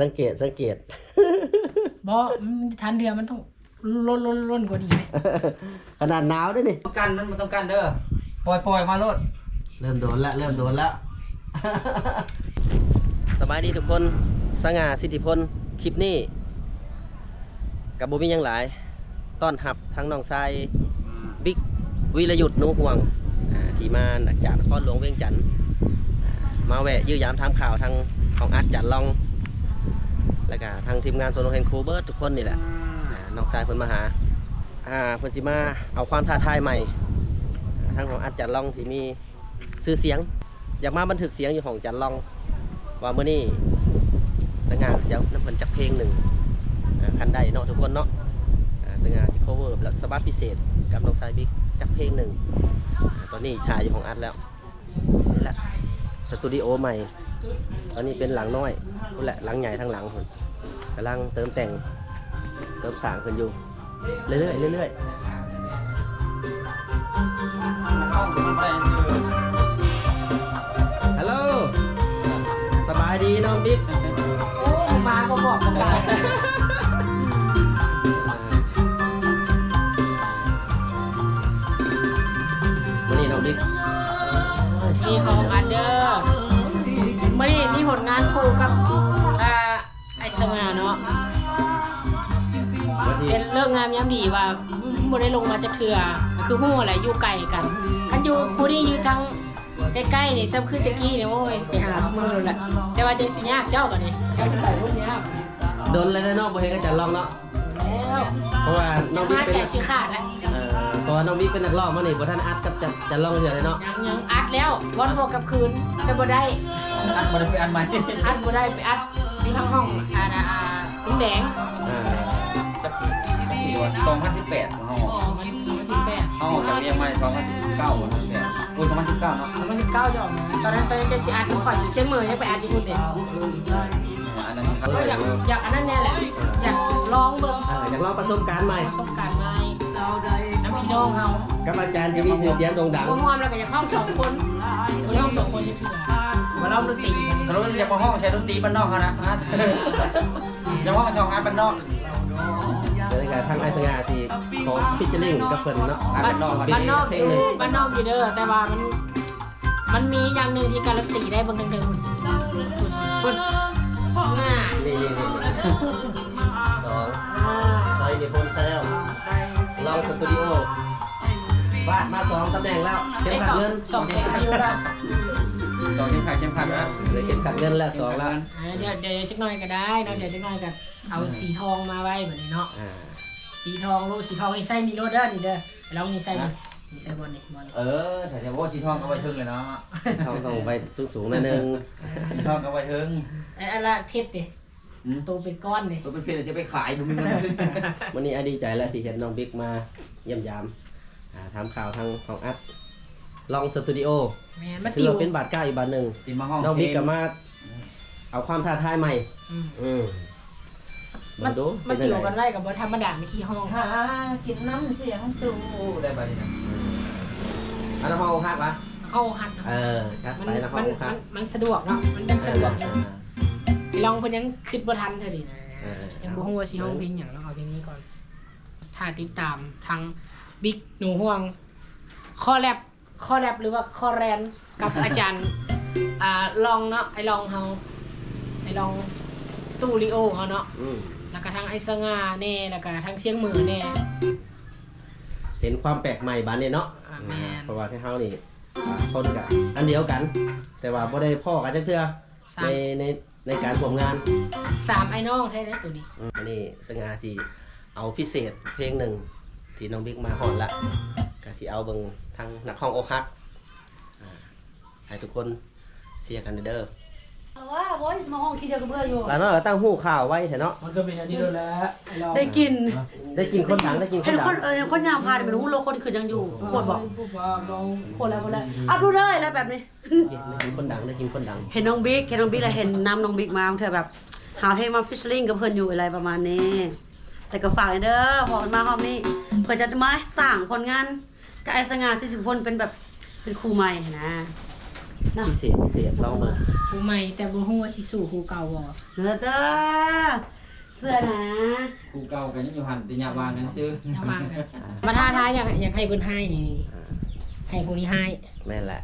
สังเกตสังเกตบอมันทันเดือนมันต้องล้นล้นล้นกว่านี้ไหมขนาดหนาวด้วยนี่ต้องกันมันบ่ต้องกันเด้อปล่อยปล่อยมาโลดเริ่มโดนแล้วเริ่มโดนแล้วสบายดีทุกคนสง่าสิทธิพลคลิปนี้กับบุมีหยังหลายต้อนรับทั้งน้องทรายบิ๊กวิรยุทธ์หนูห่วงอ่าที่มาจากนครหลวงเวียงจันทน์อ่ามาแวะยื้อยามทำข่าวทางของอาร์ตจันลองแล้ว ก็ทางทีมงานโซโลเฮนคูเบิร์ตทุกคนนี่แหละอ่าน้องทรายเพิ่นมาหาอ่าเพิ่นสิมาเอาความท้าทายใหม่อ่าทางของอาร์ตจันลองที่มีชื่อเสียง อยากมาบันทึกเสียงอยู่ของจันลอง ว่าเมื่อนี้สง่าเสียงน้ำเพิ่นจักเพลงหนึ่งอ่าคันได้เนาะทุกคนเนาะอ่าสง่าสิ cover แล้วสบัดพิเศษกับน้องชายบิ๊กจักเพลงหนึ่งอ่าตอนนี้ถ่ายอยู่ของอัดแล้วนี่แหละสตูดิโอใหม่ ตอนนี้เป็นหลังน้อยนั่นแหละหลังใหญ่ทั้งหลังคน กำลังเติมแต่งเติมสร้างคนอยู่ เรื่อยๆเรื่อยห้องมันบ่ได้ชื่อๆฮัลโหลสบายดีน้องบิ๊กโอ้มาก็บอกกันได้วันนี้น้องบิ๊กมีของอันเดอร์ไม่ได้มีผลงานคู่กับอ่าไอ้ สง่าเนาะมาสิเป็นเรื่องงามย้ำดีว่าบ่ได้ลงมาจะเถื่อก็คือหู้อะไรอยู่ไกลกันคันอยู่ผู้ที่อยู่ทางใกล้ๆนี่ซ้ำคือตะกี้นี่โอ้ยไปหาสมือแหละแต่ว่าจะสิยากเจ้ากันนี่เจ้าจะไปรุ่นยากโดนเลยนะน้องบ่เห็นก็จะลองเนาะแล้วเพราะว่าน้องบิ๊กมาเป็นใจสิขาดแล้วเอ่อเพราะว่าน้องบิ๊กเป็นนักร้องมานี่บ่ท่านอัดกับจะจะลองเรือเลยเนาะยังยังอัดแล้ววันบอกกับคืนแต่บ่ได้ อันบ่ได้ไปอันใหม่ อัดบ่ได้ไปอัดอยู่ ทางห้องอ่านะอ่าลุงแดงอ่าจักปีว่า2018ของเฮาอ๋อมันมันสิบแปดเฮาจากเรียงใหม่2019บ่2018โอ้ย2019เนาะมันสิบเก้าจะออกมาตอนนั้นตอนนั้นจะสิอัดอยู่ข่อยอยู่เชียงเมืองยังไปอัดที่คุณเด็อันนั้นครับก็อยากอยากอันนั้นแน่แหละอยากลองเบิ่งอ่าอยากลองประสบการณ์ใหม่ประสบการณ์ใหม่น้ำพี่น้องเฮากับอาจารย์ที่มีชื่อเสียงโด่งดังบ่งอมแล้วก็อยากห้องสองคนบ่ห้องสองคนจะพี่ มาเล่าดนตรีสรุปจะมาห้องใช้ดนตรีบ้านนอกเขานะนะจะห้องช่องงานบ้านนอกเดี๋ยวการทางไอสง่าสิของฟิชเชอร์ลิงกับเพิ่นเนาะบ้านนอกบ้านนอกเพลงหนึ่งบ้านนอกอยู่เด้อแต่ว่ามัน มันมีอย่างหนึ่งที่การันตีได้เบางเดิมๆคนหน้านี่นี่นี่สองอ่ายนิพนธ์แซลลองสตูดิโอวาดมาสองตำแหน่งแล้วได้สองสองแสนวิวแล้ว ตอนนี้ขายเข้มขัดนะเหลยเข็มขัดเงินแล้วสองแล้วอ่าเดี๋ยวเดี๋ยวจักหน่อยก็ได้เนาะเดี๋ยวจักหน่อยก็เอาสีทองมาไว้แบบนี้เนาะอ่าสีทองรูปสีทองนี่ใส่นี่โรดเด้อนี่เด้อแล้วนี่ใส่นี่นี่ใส่บนนี่บนนี่เออใส่เฉพาะสีทองเอาไว้ถึงเลยเนาะต้องต้องไปสูงๆหนิดนึงสีทองเอาไว้ถึงไอ้อะไรเพชรดิตัวเป็นก้อนดิตัวเป็นเพลจะไปขายดูมีเงินวันนี้ไอดีใจแล้วที่เห็นน้องบิ๊กมาเยี่ยมยามอ่าทำข่าวทางของอัด ลองสตูดิโอแม่นมาถืติอวว่าเป็นบาทเก้าอีกบาทหนึ่งสีมาห้องน้องบิ๊กก็มาเอาความท้าทายใหม่ อืมอืมมามาดูมาเป็นติยังวกันไงไล่กับบ่ธรรมดาไม่ขี้ห้องหากินน้ำเสียงตู้ได้ป่ะนี่นะอันนั้นห้องพักวะเข้าหันเออครับมันไปแล้วห้มัอนงพัมักนมันสะดวกเนาะมันยังสะดวกอยู่ไปลองเพิ่นยังคิดบ่ทันเท่าดีนะเออยังบ่ฮู้ว่าสิห้องเพลงหยังเนาะเอาทีนี้ก่อนถ้าติดตามทางบิ๊กหนูห่วงข้อแรบ ข้อแรบหรือว่าข้อแรนกับอาจารย์อ่าลองเนาะไอ้ลองเฮาไอ้ลองสตูดิโอเฮาเนาะอืมแล้วก็ทางไอ้สง่าแน่แล้วก็ทางเสียงมือแน่ เห็นความแปลกใหม่บานเนี่ยเนาะอ่าแม่น เพราะว่าที่เฮานี่อ่าคนกันอันเดียวกัน แต่ว่าบ่ได้พ่อกันจักเทื่อสาในมในในการร่วมงาน สามไอ้น้องแท้ๆตัวนี้อืมอันนี้สง่าสิเอาพิเศษเพลงหนึ่งที่น้องบิ๊กมาฮอนละ ก็สิเอาเบิ่งทางนักห้องอกฮักอ่าให้ทุกคนเสียร์กันเด้อว่าโว้ยมาห้องคิดเดียวกับเบื่ออยู่แล้วเนาะก็ตั้งหู้ข่าวไว้เถอะเนาะ มันก็เป็นอันนี้ด้วยแหละได้กิน ได้กินคนดังได้กินคเห็นนดัคงนเออเห็นคนยามพาเนี่ยเป็นหูโลคนคือยังอยู่โคตรบอกผู้ฟังลองโคตรแล้วโคตรแล้วอัพดูเลยแล้วแบบนี้ ได้กินคนดังได้กินคนดัง เห็นน้องบิ๊กเห็นน้องบิ๊กแล้วเห็นนำน้องบิ๊กมาเธอแบบ หาเพลงมาฟิชลิงกับเพื่อนอยู่อะไรประมาณนี้ แต่ก็ฝากเลยเด้อพอมันมาห้องนี้ เพื่อจะมาสร้างผลงาน กับไอ้สง่าสิทธิพลเป็นแบบเป็นครูใหม่นะนะพิเศษพิเศษลองเบิ่งผู้ใหม่แต่บ่ฮู้ว่าสิสู้ผู้เก่าบ่เด้อเด้อเสื้อนะ กูเก่ากันยังอยู่หันติญาบานกันซื้ออย่าบางกันมาท้าทายอยากอยากให้เพิ่นให้นี่ให้ผู้นี้ให้ แม่นแหละ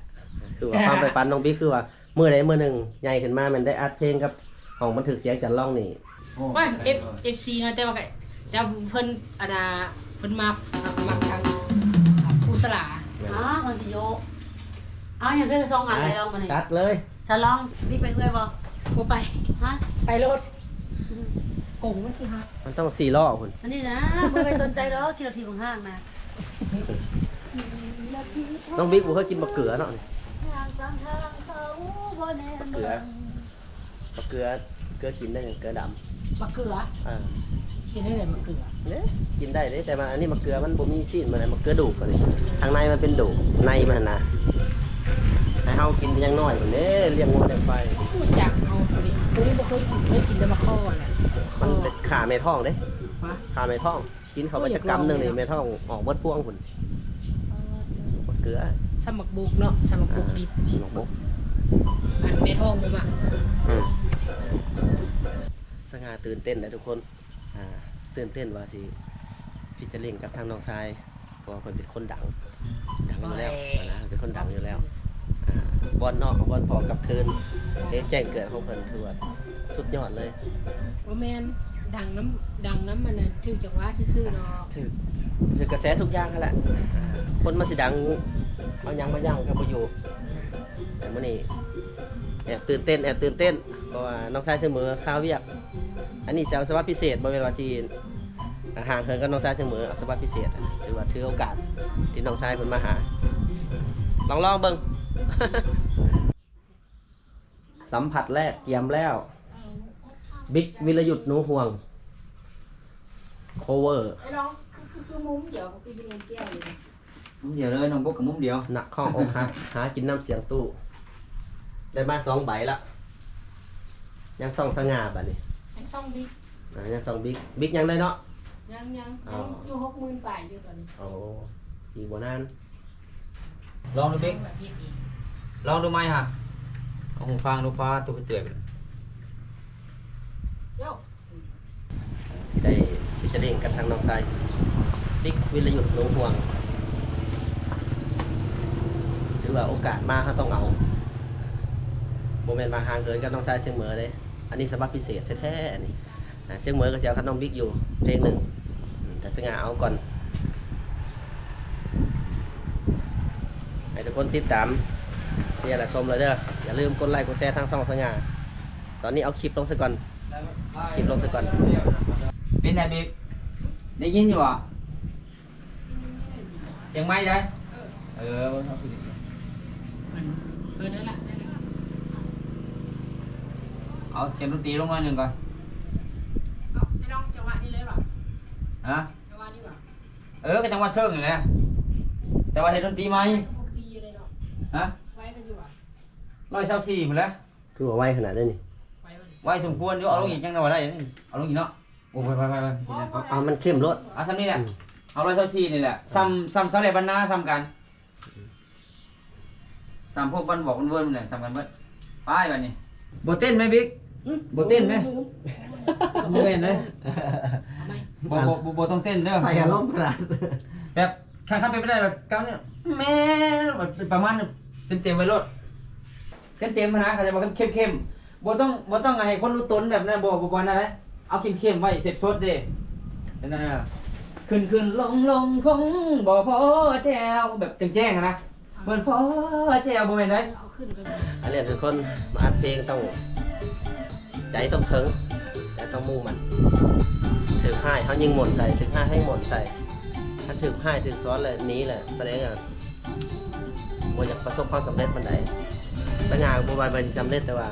คือว่าความไปฟันน้องบิ๊กคือว่าเมื่อใดเมื่อหนึ่งใหญ่ขึ้นมามันได้อัดเพลงกับของบันทึกเสียงจันล่องนี่ว่า F FC เนาะแต่ว่าก็จะเพิ่นอันน่ะเพิ่นมักมักทางครู สลาอ๋อคนสิโยเอาอย่างเรื่องซองอันไปลองมานี่ตัดเลยจะลองบิ๊กไปเพื่อยบ่บ่ไปฮะไปรถกงมันสิฮะมันต้องสี่ล้อคุณอันนี้นะบ่ไปสนใจหรอกคิดเอาทีของห้างนะน้องบิ๊กบ่เคยกินมะเขือเนาะทางสามทางเขาบ่แน่มะเขือมะเขือเกลือกินได้เกลือดมะเขือำอ่า กินได้เลยมะเขือเนี่ยกินได้เด้แต่มันอันนี้มะเขือมันบ่มีซีนมันมะเขือดูกเลยทางในมันเป็นดูกในมันนะให้เฮากินเป็นอยังน้อยมันเด้เลี้ยงวัวเลี้ยงไปพูดจักเอาตัวนี้ตัวนี้บ่เคยกินเคยกินแต่มะข้อแหละมันเป็นขาแม่ท้องเด้วะขาแม่ท้อง กินเขาไปจะกำหนึงนี่แม่ท้องออกเบิดพวงพุ่นมะเขือสมักบุกเนาะสมักบุกดิบหนกบกอันเมทองบ่มาอืมสง่าตื่นเต้นนะทุกคนอ่า ตื่นเต้นว่าสิพี่จะเล่นกับทางน้องชายเพราะว่าเพิ่นเป็นคนดัง ดังอยู่แล้วนะเป็นคนดังอยู่แล้วอ่าบอลนอกกับบอลพอกับคืนเด้แจ้งเกิดของเพิ่นคือว่าสุดยอดเลยว่าแมนดังน้ำดังน้ำมันน่ะชื่อจังหวะซื่อๆเนาะถือถือกระแสทุกอย่างนั่นแหละอ่าคนมาสิดังเอายังมาย่างกับบ่อยู่แต่มื้อนี้แอบตื่นเต้นแอบตื่นเต้นเพราะว่าน้องชายเสมอข้าวเวียก อันนี้จะเอาสวัสดิ์พิเศษบ่เป็นว่าสิห่างเหินกับน้องชายเสมอเอาสวัสดิ์พิเศษอะถือว่าถือโอกาสที่น้องชายเพิ่นมาหา ลองลองเบิ่งสัมผัสแรกเตรียมแล้วบิ๊กวิรยุทธ์หนูห่วง โคเวอร์ไอ้น้องคือคือมุ้มเดี๋ยวคือเป็นแก้วเลยมุมเดียวเลยน้องบกกับมุมเดียวหนักข้องอกหักหากินน้ำเสียงตู้ ได้มาสองใบละยังส่องสง่าบัดนี้ ยังซ่องบิ๊กอ่ายังส่องบิ๊กบิ๊กยังได้เนาะ ยังยังอ๋อยังอยู่หกหมื่นปลายอยู่ตอนนี้โอ้อีกบ่นานลองดูบิ๊กแบบนี้อีกลองดูไหมฮะเอาหูฟังดูฟ้าตัวเตือนกันเดี๋ยวสิได้สิจะเด้งกันทางน้องชายบิ๊กวิรยุทธ์หนูห่วงถือว่าโอกาสมาเขาต้องเอาโมเมนต์มาห่างเกินกับน้องชายเสียงเหมอเลย อันนี้สบับพิเศษแท้ๆอันนี้อ่เสียงเหมอก็จะเอาคันน้องบิ๊กอยู่เพลงหนึ่งแต่สง่าเอาก่อนให้ทุกคนติดตามเสียร์และชมเลยเด้ออย่าลืมกดไลค์กดแชร์ทางช่องสง่าตอนนี้เอาคลิปลงซะก่อนคลิปลงซะก่อนเป็นไงบิ๊กได้ยินอยู่อะเสียงไม้ได้เออเอาสิมันเออนั่นแหละนั่นแหละ เอาเสียงดนตรีลงมาหนึ่งก่อนเอาไอ้น้องจังหวะนี้เลยเปล่าฮะจังหวะนี้เปล่าเออก็จังหวัดเชิงนี่แหละแต่ว่าเห็นดนตรีไหมพวกปีเลยเนาะฮะไว้กันอยู่อะร้อยเศร้าสี่หมดแล้วคือว่าไวขนาดนี้นี่ไว้มันไว้สมควรอยู่เอาลงอีกจังได้นี่เอาลงอีกเนาะโอ้ไปไปไปไปสินะเอามันเข้มรสเอาซ้ำนี่แหละเอาร้อยเศร้าสี่นี่แหละซ้ำซ้ำซ้ำเลยบรรณาซ้ำกันซ้ำพวกบันบอกบันเวิร์นนี่แหละซ้ำกันเบิดไปบัดนี้บ่เต้นไหมบิ๊ก บ่เต้นไหมบ่เต้นเลยเอาไหมบ่บ่บ่บ่ต้องเต้นเด้อใส่อารมณ์ขนาดแบบข้างๆไปไม่ได้แบบก้าวเนี่ยแม่แบบประมาณเต็มเต็มๆไว้รถเต็มเต็มๆนะเขาจะบอกเข้มเข้มๆบ่ต้องบ่ต้องให้คนรู้ตนแบบนั้นบ่บ่บ่นั่นนะเอาเข้มเข้มๆไว้เสร็จสดเด้เป็นนั่นน่ะขึ้นขึ้นลงลงคงบ่พอแจวแบบแจ้งๆอะนะเหมือนพอแจวบ่แม่นได้เอาขึ้นกันอันนี้ทุกคนมาอัดเพลงต้อง ใจต้องถึงใจต้องมุ่งมันถึงให้เขายิงหม่นใส่ถึงให้ให้หม่นใส่ถ้าถึงให้ถึงซ้อนเลยหนี้แหละแสดงอะว่าอยากประสบความสำเร็จมันใดสง่าบัวบานไปที่สำเร็จแต่ว่า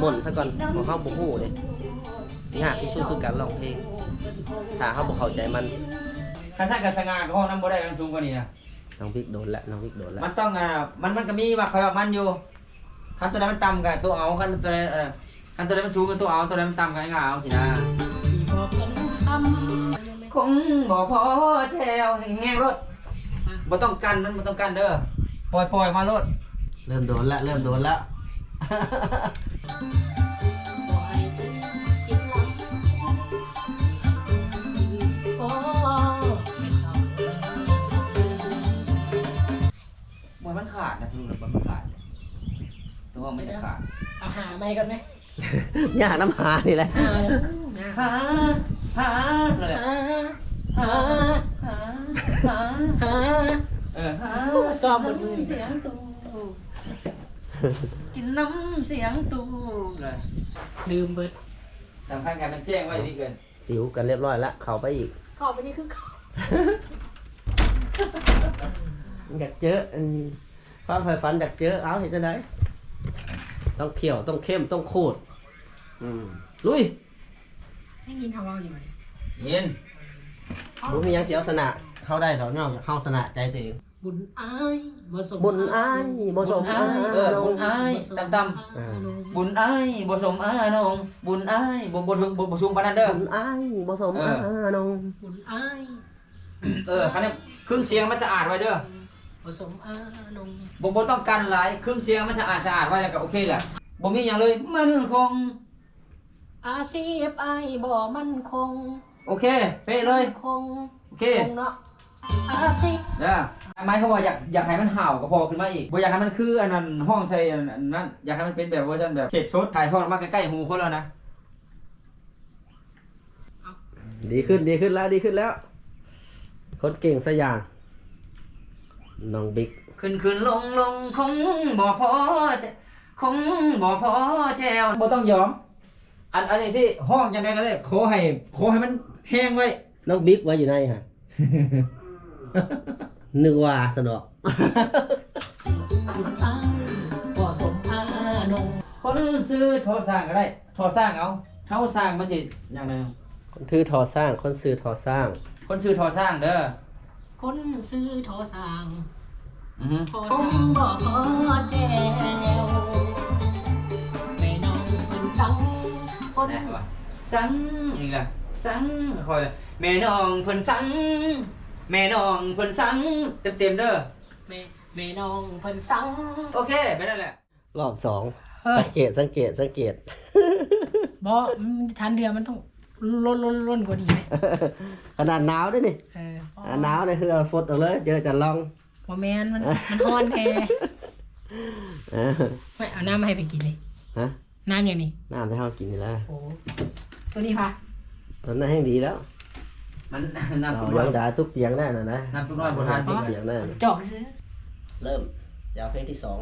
หม่นซะก่อนของเขาบุกหูเลยยากที่สุดคือการร้องเพลงถ้าเขาบอกเข้าใจมันคันซั่นกับสง่าก็ห้องน้ำบ่ได้มันสูงกว่านี้นะน้องบิ๊กโดนละน้องบิ๊กโดนละมันต้องอ่ามันมันก็มีบักไฟบักมันอยู่คันตัวใดมันต่ำกับตัวเอาคันตัวใดเออคันตัวใดมันสูงกับตัวเอาตัวใดมันต่ำกับไอ้ง่าเอาสินะสี่พอเป็นคำคงบ่พอแถวแห้งๆรถบ่ต้องกันมันบ่ต้องกันเด้อปล่อยปล่อยมารถเริ่มโดนละเริ่มโดนละบ่ให้กินกินลำโอ้เป็นเขาเหมือนมันขาดนะสรุปแล้วมันขาดเนี่ยตัวมันจะขาดเอาหาไม่กันไหม ยากน้ำหานี่แหละหาหาหาหาเลยหาหาหาหาหาเออหาซ้อมบนมือเสียงตูกินน้ำเสียงตูเลยลืมเบิดทางข้างกันมันแจ้งไว้ดีเกินติวกันเรียบร้อยละเข้าไปอีกเข้าไปนี่คือเขาอยากเจออืมความใฝ่ฝันอยากเจอเอาเห็นจะไหน ต้องเขี่ยวต้องเข้มต้องขูดอืมลุยได้ยินเขาเว่าอยู่ไหมเย็นบุมีหยังเสียวสนะเข้าได้ดอกนอกจากเข้าสนะใจตัวเองบุญอายบ่สมบุญอ้ายบ่สมบุญอ้ายเออบุญอ้ายตำตอ่าบุญอ้ายบ่สมอานงบุญอ้ายบ่บ่ถึงบ่บ่สูงปานนั้นเด้อ บุญอ้ายบ่สมเออ อานงบุญอาย เออคันนี้ครึ่งเสียงมันจะอ่านไว้เด้อ บ่สมอานงบ่บ่ต้องการหลายครึ่งเสียงมันจะอ่านจะอ่านไว้แล้วก็โอเคแหละบ่มีหยังเลยมันคง อาชีพอายบ่มั่นคงโอเค เป๊ะเลย คงโอเคคงเนาะอาชีพเด้อหมายเขามว่าอยากอยากให้มันห่าวก็พอขึ้นมาอีกบ่อยากให้มันคืออันนั้นห้องใส่อันนั้น อยากให้มันเป็นแบบเวอร์ชันแบบเสพสดถ่ายทอดมาใกล้ๆหูคนแล้วนะ ดีขึ้นดีขึ้นแล้วดีขึ้นแล้ว คนเก่งสักอย่าง น้องบิ๊กขึ้นขึ้นลงลงคงบ่พอจะคงบ่พอแจวบ่ต้องยอม อันอันนี้ที่ห้องจังได๋ก็ได้ขอให้ขอให้มันแห้งไว้ น้องบิ๊กไว้อยู่ไหนฮะ นึกว่าสนอกบุญอายบ่สมอานงคนซื้อทอสร้างก็ได้ทอสร้างเอาเท่าสร้างมันสิอย่างนึงคนทื่อทอสร้าง คนซื้อทอสร้าง คนซื้อทอสร้างเด้อ คนซื้อทอสร้างอือฮึทอสร้างบ่พอแจวแม่น้องเพิ่นสั่งคนแน่ว่าสั่งอีกล่ะสั่งคอยเลยแม่น้องเพิ่นสั่งแม่น้องเพิ่นสั่งเต็มๆเด้อแม่แม่น้องเพิ่นสั่งโอเคไปนั่นแหละรอบสองเฮ้ยสังเกตสังเกตสังเกตบ่มันทันเดือนมันต้อง ล้นล้นล้นกว่านี้ไหมขนาดหนาวด้วยนี่เออหนาวเลยคือเอาฟดเอาเลยเจอจะลองบ่แมนมันมันฮ้อนแท้ไม่เอาน้ำมาให้ไปกินเลยฮะน้ำอย่างนี้น้ำที่เรากินนี่และโอ้ตัวนี้ค่ะตอนนั้นแห้งดีแล้ว มันน้ำซุปยัน้อยงด่าทุกเตียงได้นะนะน้ำซุปน้อยโบราณจริทุงกเตียงได้นะจอกซื้อเริ่มจะเอาเพลงที่สอง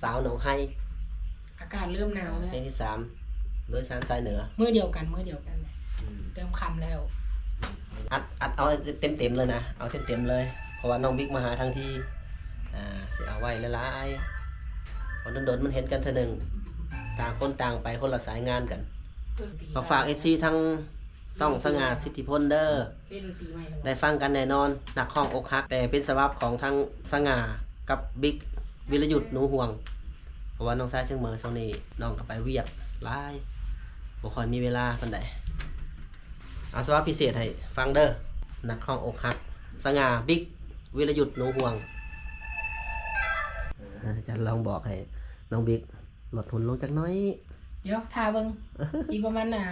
สาวหนองไฮอากาศเริ่มหนาวแล้วเพลงที่สามโดยสารสายเหนือเมื้อเดียวกันเมื้อเดียวกัน เริ่มค่ำแล้ว อัดอัดเอาเต็มเต็มๆเลยนะ เอาเต็มเต็มๆเลย เพราะว่าน้องบิ๊กมาหาทั้งที่ อ่าสิเอาไว้ละลายๆวันโดนๆมันเห็นกันเธอหนึ่งต่างคนต่างไปคนละสายงานกันเปิดตีฝากฝากเอฟซีทั้งซ่องสง่าสิทธิพลเดอร์เล่นดนตรีใหม่แล้วได้ฟังกันแน่นอน หนักห้องอกหัก แต่เป็นสวับของทั้งสง่ากับบิ๊กวิรยุทธ์หนูห่วง เพราะว่าน้องชายเชียงเหมอช่วงนี้น้องก็ไปเวียกหลายบ่ค่อยมีเวลาปานใดเอาสวับพิเศษให้ฟังเด้อหนักห้องอกหัก สง่าบิ๊กวิรยุทธ์หนูห่วงอาจารย์ลองบอกให้น้องบิ๊กลดทุนลงจักหน้อยเดี๋ยวทาเบิ่งอีกประมาณน่ะ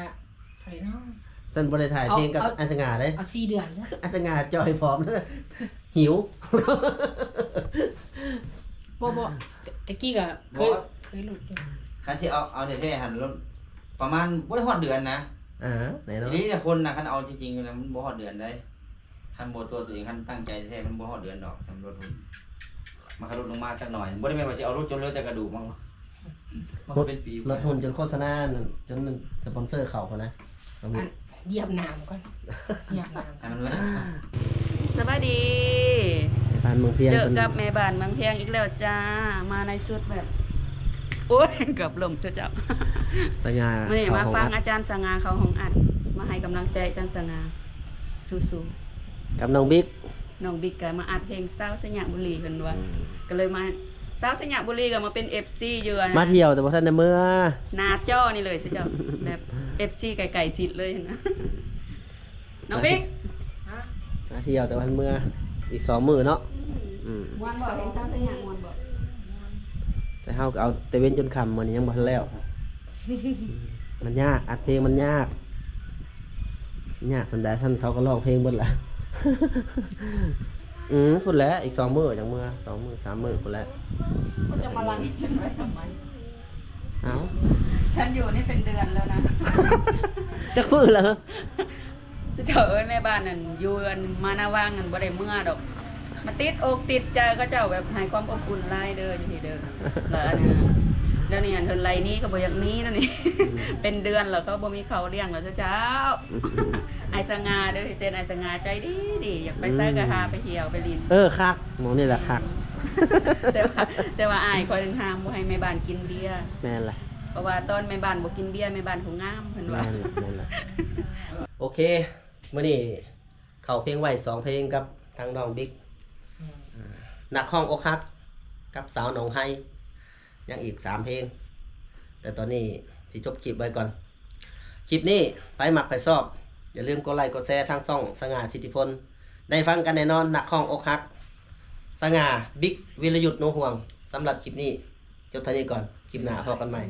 เท่าไหร่เนาะ สันบริถ่ายเพลงกับเอาเอาอันสง่าเลยเอา4เดือนซะอันสง่าจอยพร้อมนะหิว บ่บ่ตตะกี้ก็เคยเคยหลุดอยู่คันสิเอาเอาเท่ๆหันลงประมาณบ่ได้ฮอดเดือนนะ อ่าไหนเนาะทีนี้เนี่ยคนนะคันเอาจริงๆนะมันบ่ฮอดเดือนได้คันบ่ตัวตัวเองคันตั้งใจแท้มันบ่ฮอดเดือนดอกสำหรับทุนมันก็ลดลงมาจักหน่อยบ่ได้แม่นว่าสิเอารถจนเหลือแต่กระดูกมั้งมันก็เป็นปีลดทุนจนโฆษณาจนสปอนเซอร์เขาเขานะน้องอับิ๊นกเหยียบน้ำก่อนเหยียบน้ำให้มันไว้สวัสดีบ้านเมืองเพียงเจอคนกับแม่บ้านเมืองเพียงอีกแล้วจ้ามาในสุดแบบ โอ้ยเกือบลมเจ้าเจ้าสง่ามื่อนี้เขามาของฟังอัดอาจารย์สง่าเขาของอัด มาให้กำลังใจอาจารย์สง่าสู้กับน้องบิ๊กๆน้องบิ๊กก็มาอัดเพลงสาวสยามบุรีกันว่าก็เลยมาสาวสยามบุรีก็มาเป็น FC อยู่อะนะมาเที่ยวแต่ว่าท่านในเมื่อหนาจ้อนี่เลยสิเจ้าแบบ FC ไก่ๆสิทธิ์เลยนะน้องบิ๊กมาเที่ยวแต่ว่าท่านเมื่ออีกสองมือเนาะอืมวันบสอกอเห็นงสาวสยามมวนบอก แต่เฮาก็เอาแต่เว้นจนค่ำมื้อนี้ยังบ่ทันแล้วมันยากอัดเพลงมันยากยากสันดาท่านเขาก็ร้องเพลงเบิดละอืมพุ่นแล้วอีกสองมื้อจังมื้อสองมื้อสามมื้อพุ่นแล้วคุณจะมาลังฉันไว้ทำไมเอ้าฉันอยู่นี่เป็นเดือนแล้วนะจักมื้อแล้วเจ้าเอ้ยแม่บ้านนั่นอยู่อันมานาว่างนั่นบ่ได้เมื่อดอก มาติดอกติดใจก็เจ้าแบบให้ความอบอุ่นหลายเด้ออยู่ที่เด้อแล้วอันนั้นแล้วนี่อันเพิ่นไล่นี้ก็บ่อยากหนี้นั่นนี่ เป็นเดือนแล้วก็บ่มีเขาวเลี้ยงแล้วเจ้าไอสงาเด้อเจนไอสงาใจดีดีอยากไปไสก็หาไปเที่ยวไปลิน เออคักหมองนี่แหละคัก แต่ว่าแต่ว่าอายคอยทางบ่ให้แม่บ้านกินเบียร์แม่นล่ะ เพราะว่าตอนแม่บ้านบ่กินเบียร์แม่บ้านคงงามเพิ่นว่า แม่นล่ะแม่นล่ะโอเคมื้อนี้เข้าเพลงไว้สองเพลงกับทางน้องบิ๊ก นักห้องอกฮักกับสาวหนองไฮยังอีกสามเพลง แต่ตอนนี้สิจบคลิปไว้ก่อน คลิปนี้ไปหมักไปซอบ อย่าลืมกดไลค์กดแชร์ทางช่องสง่าสิทธิพล ได้ฟังกันแน่นอนนักห้องอกฮัก สง่าบิ๊กวิรยุทธ์โนห่วงสำหรับคลิปนี้จบเท่านี้ก่อน คลิปหน้าพอกันใหม่